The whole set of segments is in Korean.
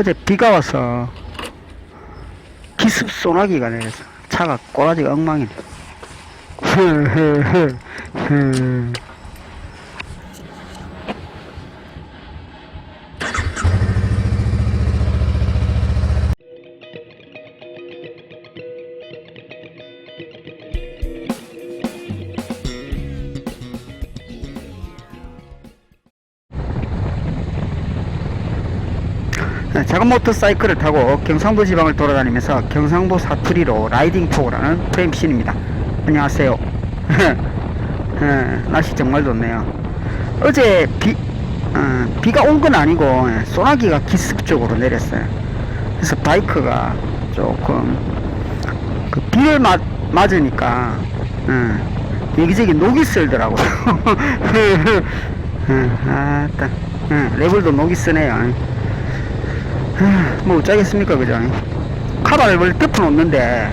어제 비가 와서 기습 소나기가 내려서 차가 꼬라지가 엉망이네. 작은 모터사이클을 타고 경상도 지방을 돌아다니면서 경상도 사투리로 라이딩 포고라는 프레임신입니다. 안녕하세요. 예, 날씨 정말 좋네요. 어제 비, 어, 비가 온 건 아니고 예, 소나기가 기습적으로 내렸어요. 그래서 바이크가 조금 그 비를 맞, 맞으니까 예, 여기저기 녹이 쓸더라고요. 예, 아따, 예, 레벨도 녹이 쓰네요. 뭐 어쩌겠습니까 그죠 카바를 원래 덮어놓는데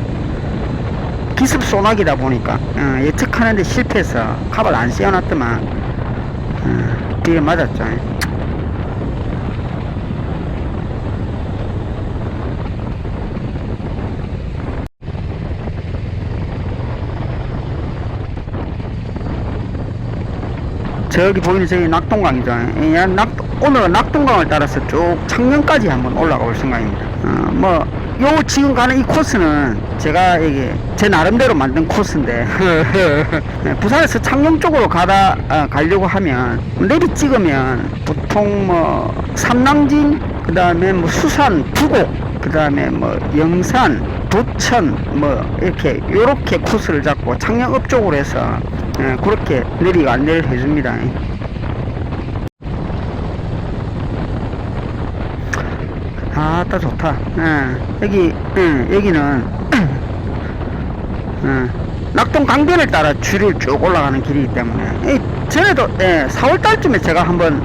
기습 소나기다 보니까 어, 예측하는데 실패해서 카바를 안 씌워놨더만 어, 뒤에 맞았죠 저기 보이는 저기 낙동강이죠. 이 낙, 오늘은 낙동강을 따라서 쭉 창녕까지 한번 올라가 볼 생각입니다. 어, 뭐, 요 지금 가는 이 코스는 제가 이게 제 나름대로 만든 코스인데, 네, 부산에서 창녕 쪽으로 가다, 아, 가려고 하면, 내비 찍으면 보통 뭐, 삼랑진, 그 다음에 뭐 수산, 부곡, 그 다음에 뭐, 영산, 도천, 뭐, 이렇게, 요렇게 코스를 잡고 창녕읍 쪽으로 해서, 예, 그렇게 내리가 안내를 해줍니다. 아따 좋다. 예, 여기 예, 여기는 예, 낙동 강변을 따라 줄을 쭉 올라가는 길이기 때문에 이 전에도 예, 4월 달쯤에 제가 한번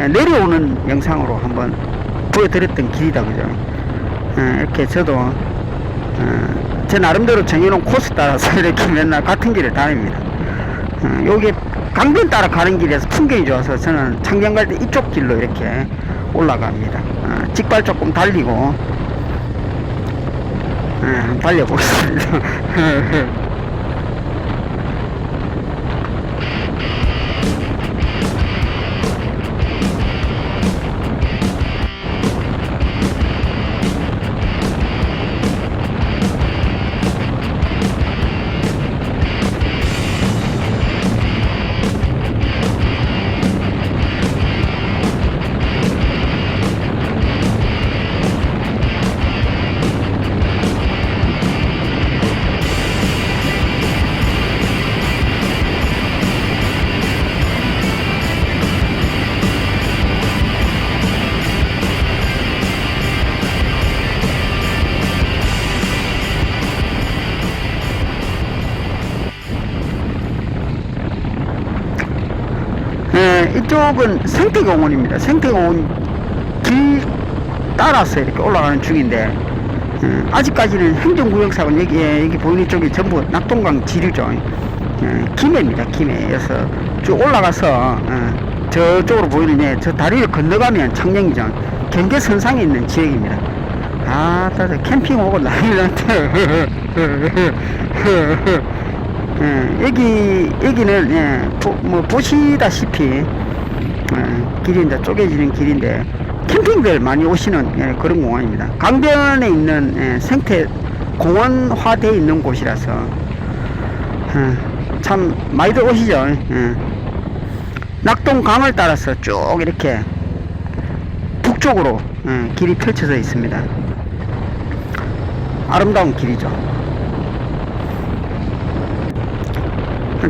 예, 내려오는 영상으로 한번 보여드렸던 길이다 그죠? 예, 이렇게 저도 어, 제 나름대로 정해놓은 코스 따라서 이렇게 맨날 같은 길을 다닙니다. 어, 여기 강변 따라 가는 길에서 풍경이 좋아서 저는 창녕 갈때 이쪽 길로 이렇게 올라갑니다. 어, 직발 조금 달리고 예, 한번 달려보겠습니다. 예, 이쪽은 생태공원입니다. 생태공원 길 따라서 이렇게 올라가는 중인데 예, 아직까지는 행정구역사고 여기 예, 여기 보이는 쪽이 전부 낙동강 지류죠. 예, 김해입니다. 김해에서 쭉 올라가서 예, 저쪽으로 보이는 예, 저 다리를 건너가면 창녕이죠. 경계선상에 있는 지역입니다. 아, 따뜻 캠핑 오고 난리 났대. 예, 여기 여기는 예, 보, 뭐 보시다시피 예, 길이 이제 쪼개지는 길인데 캠핑들 많이 오시는 예, 그런 공원입니다. 강변에 있는 예, 생태 공원화되어 있는 곳이라서 예, 참 많이들 오시죠. 예. 낙동강을 따라서 쭉 이렇게 북쪽으로 예, 길이 펼쳐져 있습니다. 아름다운 길이죠.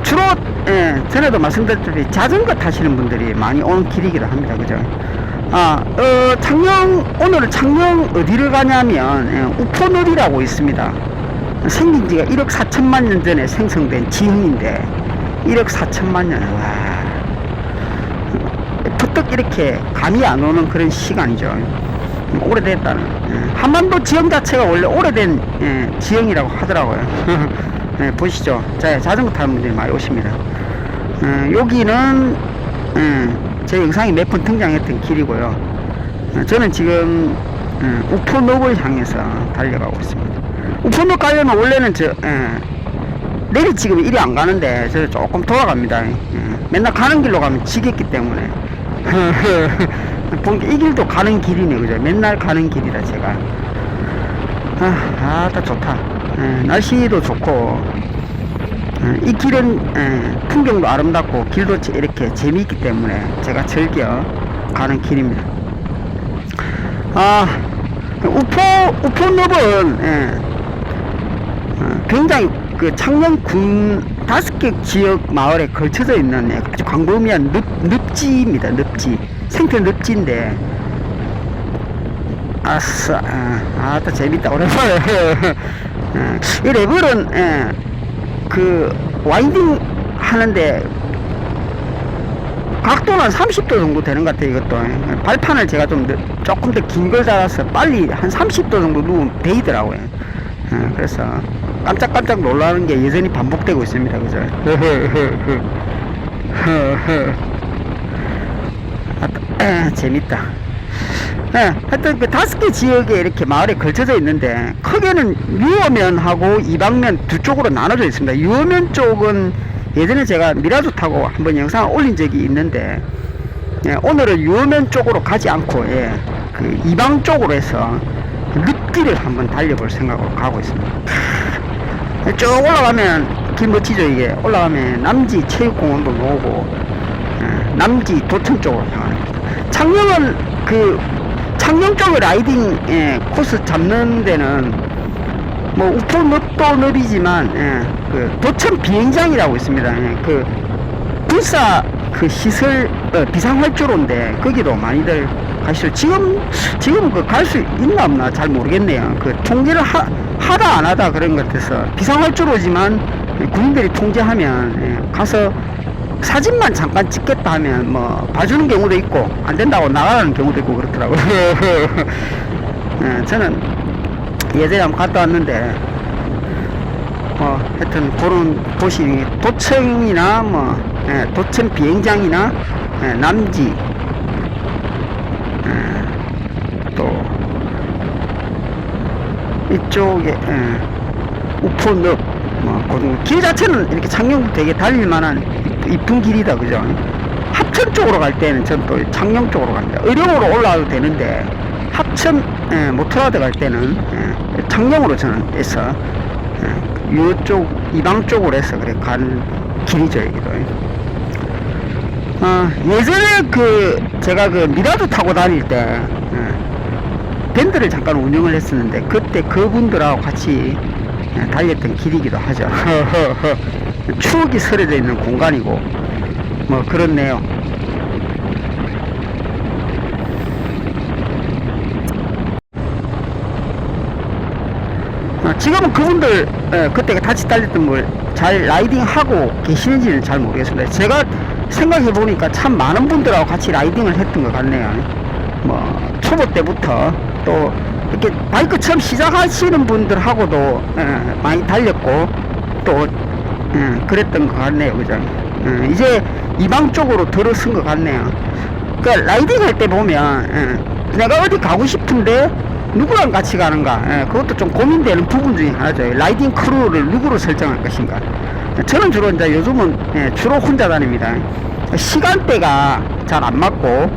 주로 예, 전에도 말씀드렸듯이 자전거 타시는 분들이 많이 오는 길이기도 합니다. 그죠? 아, 어, 창녕 오늘 창녕 어디를 가냐면 예, 우포놀이라고 있습니다. 생긴 지가 1억 4천만 년 전에 생성된 지형인데 1억 4천만 년 와. 부쩍 이렇게 감이 안 오는 그런 시간이죠. 오래됐다는. 예, 한반도 지형 자체가 원래 오래된 예, 지형이라고 하더라고요. 네, 보시죠. 자, 자전거 타는 분들이 많이 오십니다. 어, 여기는 어, 제 영상이 몇 번 등장했던 길이고요. 어, 저는 지금 예, 우포늪을 향해서 달려가고 있습니다. 우포늪 가려면 원래는 저 예, 내리 지금 이리 안 가는데 저 조금 돌아갑니다. 예, 맨날 가는 길로 가면 지겠기 때문에 이 길도 가는 길이네 그죠? 맨날 가는 길이다 제가. 아, 아따 좋다. 예, 날씨도 좋고 예, 이 길은 예, 풍경도 아름답고 길도 제- 이렇게 재미있기 때문에 제가 즐겨 가는 길입니다. 아, 우포 우포늪은 예, 어, 굉장히 그 창녕군 다섯 개 지역 마을에 걸쳐져 있는 예, 아주 광범위한 늪, 늪지입니다. 늪지 생태 늪지인데 아싸 아, 아따 재밌다 오랜만에 예, 이 레벨은 예, 그 와인딩 하는데 각도는 30도 정도 되는 것 같아요 이것도. 예, 발판을 제가 좀 늦- 조금 더 긴 걸 달아서 빨리 한 30도 정도 누우면 베이더라고요. 예, 그래서 깜짝깜짝 놀라는 게 여전히 반복되고 있습니다 그죠? 아따, 에, 재밌다 예, 하여튼 그 다섯 개 지역에 이렇게 마을에 걸쳐져 있는데 크게는 유어면하고 이방면 두 쪽으로 나눠져 있습니다. 유어면 쪽은 예전에 제가 미라도 타고 한번 영상을 올린 적이 있는데 예, 오늘은 유어면 쪽으로 가지 않고 예, 그 이방 쪽으로 해서 늪길을 한번 달려볼 생각으로 가고 있습니다. 크, 쭉 올라가면 길 멋지죠 이게 올라가면 남지 체육공원도 나오고 예, 남지 도천 쪽으로 향합니다. 창녕은 그 창녕 쪽에 라이딩 예, 코스 잡는 데는 뭐 우포 늪도 늪이지만 예, 그 도천 비행장이라고 있습니다. 예, 그 불사 그 시설 어, 비상활주로인데 거기도 많이들 가시죠. 지금 지금 그 갈 수 있나 없나 잘 모르겠네요. 그 통제를 하, 하다 안 하다 그런 것 같아서 비상활주로지만 군인들이 통제하면 예, 가서 사진만 잠깐 찍겠다 하면 뭐 봐주는 경우도 있고 안 된다고 나가라는 경우도 있고 그렇더라고요. 예, 저는 예전에 한번 갔다 왔는데 뭐 하여튼 그런 도시 도청이나 뭐 예, 도청 비행장이나 예, 남지 예, 또 이쪽에 예, 우포늪 뭐길 자체는 이렇게 창녕 되게 달릴 만한 이- 이쁜 길이다 그죠? 합천 쪽으로 갈 때는 전 또 창녕 쪽으로 갑니다. 의령으로 올라와도 되는데 합천 예, 모터라드 갈 때는 예, 창녕으로 저는 해서 예, 이쪽 이방 쪽으로 해서 그래 가는 길이죠 여기도. 어, 예전에 그 제가 그 미라도 타고 다닐 때 예, 밴드를 잠깐 운영을 했었는데 그때 그분들하고 같이 예, 달렸던 길이기도 하죠. 추억이 서려져 있는 공간이고 뭐 그렇네요. 어, 지금은 그분들 예, 그때 같이 달렸던 걸 잘 라이딩하고 계시는지는 잘 모르겠습니다. 제가 생각해 보니까 참 많은 분들하고 같이 라이딩을 했던 것 같네요. 뭐 초보 때부터 또 이렇게 바이크 처음 시작하시는 분들하고도 예, 많이 달렸고 또 예, 그랬던 것 같네요, 그죠? 예, 이제 이방 쪽으로 들어선 것 같네요. 그 라이딩 할 때 보면 예, 내가 어디 가고 싶은데 누구랑 같이 가는가? 예, 그것도 좀 고민되는 부분 중에 하나죠. 라이딩 크루를 누구로 설정할 것인가? 저는 주로 이제 요즘은 예, 주로 혼자 다닙니다. 시간대가 잘 안 맞고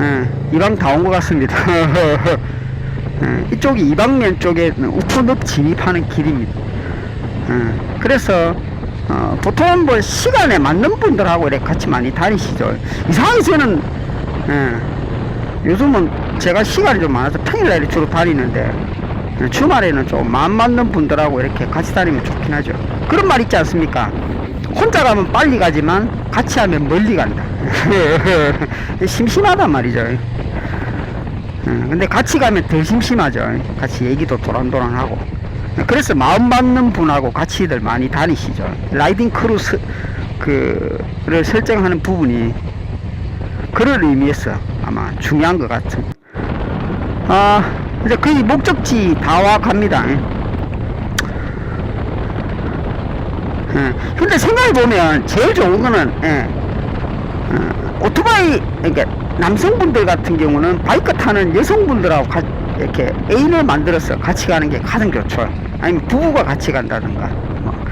예, 이방 다 온 것 같습니다. 예, 이쪽이 이방면 쪽에는 우포늪 진입하는 길입니다. 예, 그래서 어, 보통 뭐 시간에 맞는 분들하고 이렇게 같이 많이 다니시죠 이상하게 저는 예, 요즘은 제가 시간이 좀 많아서 평일날에 주로 다니는데 주말에는 좀 마음 맞는 분들하고 이렇게 같이 다니면 좋긴 하죠. 그런 말 있지 않습니까? 혼자 가면 빨리 가지만 같이 하면 멀리 간다. 심심하단 말이죠. 어, 근데 같이 가면 더 심심하죠. 같이 얘기도 도란도란하고. 그래서 마음 맞는 분하고 같이들 많이 다니시죠. 라이딩 크루스 그를 설정하는 부분이 그런 의미에서 아마 중요한 것 같은. 아, 이제 거의 목적지 다 와 갑니다. 예. 근데 생각해 보면 제일 좋은 거는 예. 어, 오토바이 그러니까 남성분들 같은 경우는 바이크 타는 여성분들하고 가- 이 렇게 애인을 만들어서 같이 가는 게 가장 좋죠. 아니면 부부가 같이 간다든가 뭐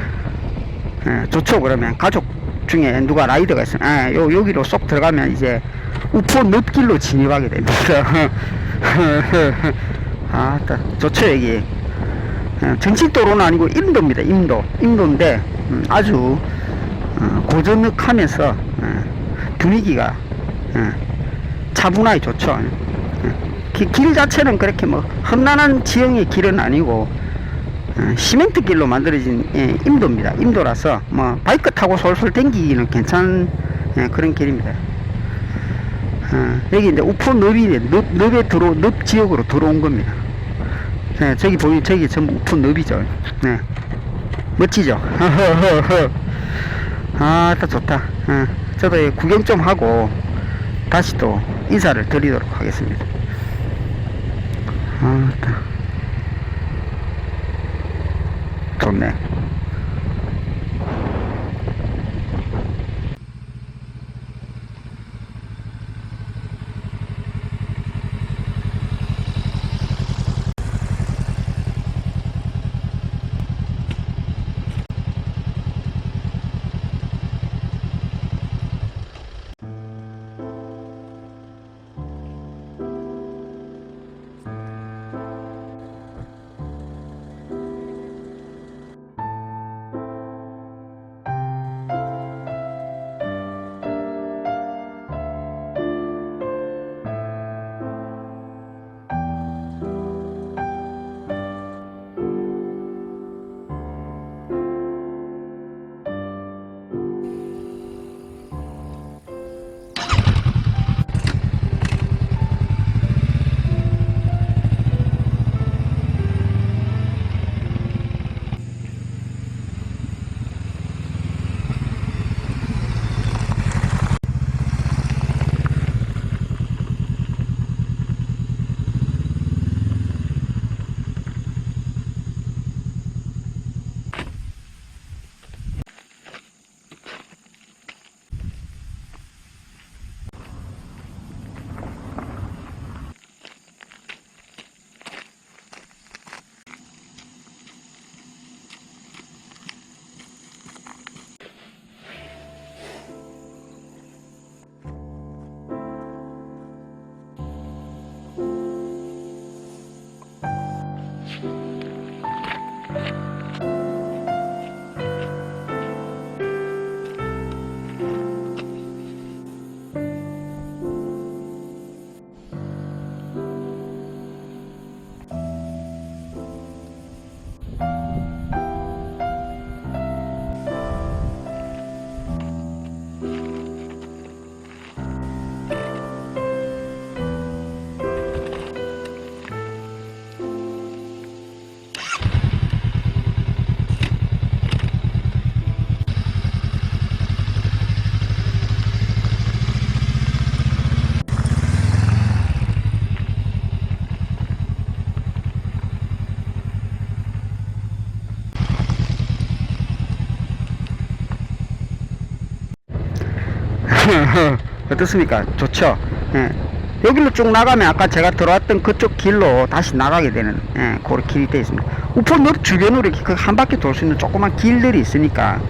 예, 좋죠 그러면 가족 중에 누가 라이더가 있으면 아, 요 여기로 쏙 들어가면 이제 우포 늪길로 진입하게 됩니다. 아, 따, 좋죠 여기. 예, 정식도로는 아니고 임도입니다. 임도, 임도인데 음, 아주 어, 고전흑하면서 예, 분위기가 예, 차분하게 좋죠. 예, 기- 길 자체는 그렇게 뭐 험난한 지형의 길은 아니고 어, 시멘트 길로 만들어진 예, 임도입니다. 임도라서 뭐 바이크 타고 솔솔 댕기기는 괜찮은 예, 그런 길입니다. 어, 여기 이제 우포 늪이 늪, 늪에 들어 늪 지역으로 들어온 겁니다. 네, 저기 보이 저기 전부 우포 늪이죠. 네, 멋지죠. 아, 딱 좋다. 어, 저도 이 구경 좀 하고 다시 또 인사를 드리도록 하겠습니다. 아, 딱. 좋 어떻습니까? 좋죠? 예. 여기로 쭉 나가면 아까 제가 들어왔던 그쪽 길로 다시 나가게 되는 예, 그런 길이 되어 있습니다. 우편읍 주변으로 이렇게 그한 바퀴 돌 수 있는 조그만 길들이 있으니까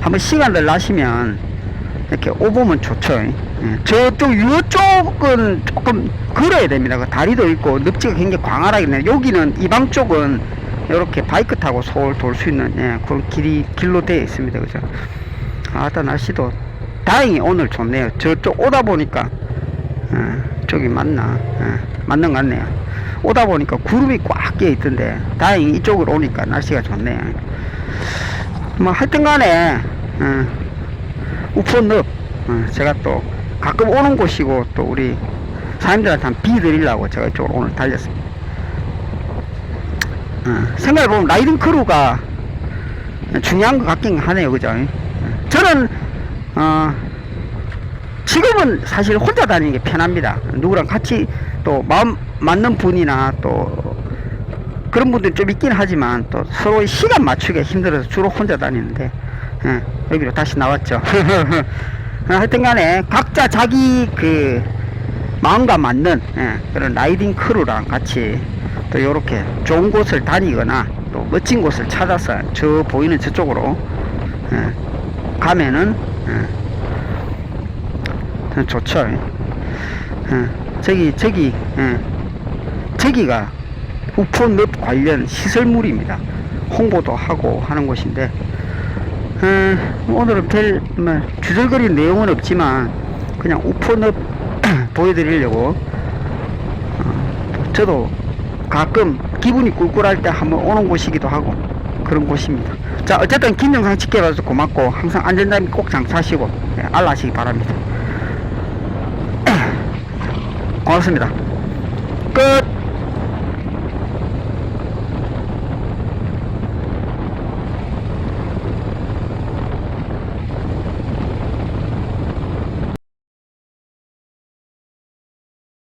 한번 시간을 나시면 이렇게 오보면 좋죠. 예. 저쪽 이쪽은 조금 걸어야 됩니다. 그 다리도 있고 늪지가 굉장히 광활하게 돼. 여기는 이방 쪽은 이렇게 바이크 타고 서울 돌 수 있는 예, 그런 길이 길로 되어 있습니다. 그죠? 아따 날씨도 다행히 오늘 좋네요. 저쪽 오다 보니까 어, 저기 맞나? 어, 맞는 것 같네요. 오다 보니까 구름이 꽉 끼어 있던데 다행히 이쪽으로 오니까 날씨가 좋네요. 뭐 하여튼 간에 어, 우포늪 어, 제가 또 가끔 오는 곳이고 또 우리 사람들한테 한비 드리려고 제가 이쪽으로 오늘 달렸습니다. 어, 생각해보면 라이딩 크루가 중요한 것 같긴 하네요. 그죠? 어, 저는 어, 지금은 사실 혼자 다니는 게 편합니다. 누구랑 같이 또 마음 맞는 분이나 또 그런 분들 좀 있긴 하지만 또 서로의 시간 맞추기가 힘들어서 주로 혼자 다니는데 예, 여기로 다시 나왔죠. 어, 하여튼 간에 각자 자기 그 마음과 맞는 예, 그런 라이딩 크루랑 같이 또 이렇게 좋은 곳을 다니거나 또 멋진 곳을 찾아서 저 보이는 저쪽으로 예, 가면은 예, 좋죠. 예, 저기 저기 예, 저기가 우포늪 관련 시설물입니다. 홍보도 하고 하는 곳인데 음, 오늘은 별 뭐, 주절거릴 내용은 없지만 그냥 우포늪 보여드리려고 어, 저도 가끔 기분이 꿀꿀할 때 한번 오는 곳이기도 하고 그런 곳입니다. 자 어쨌든 긴 영상 찍혀가지고 고맙고 항상 안전장비 꼭 장착하시고 예, 알라시기 바랍니다. 고맙습니다. 끝.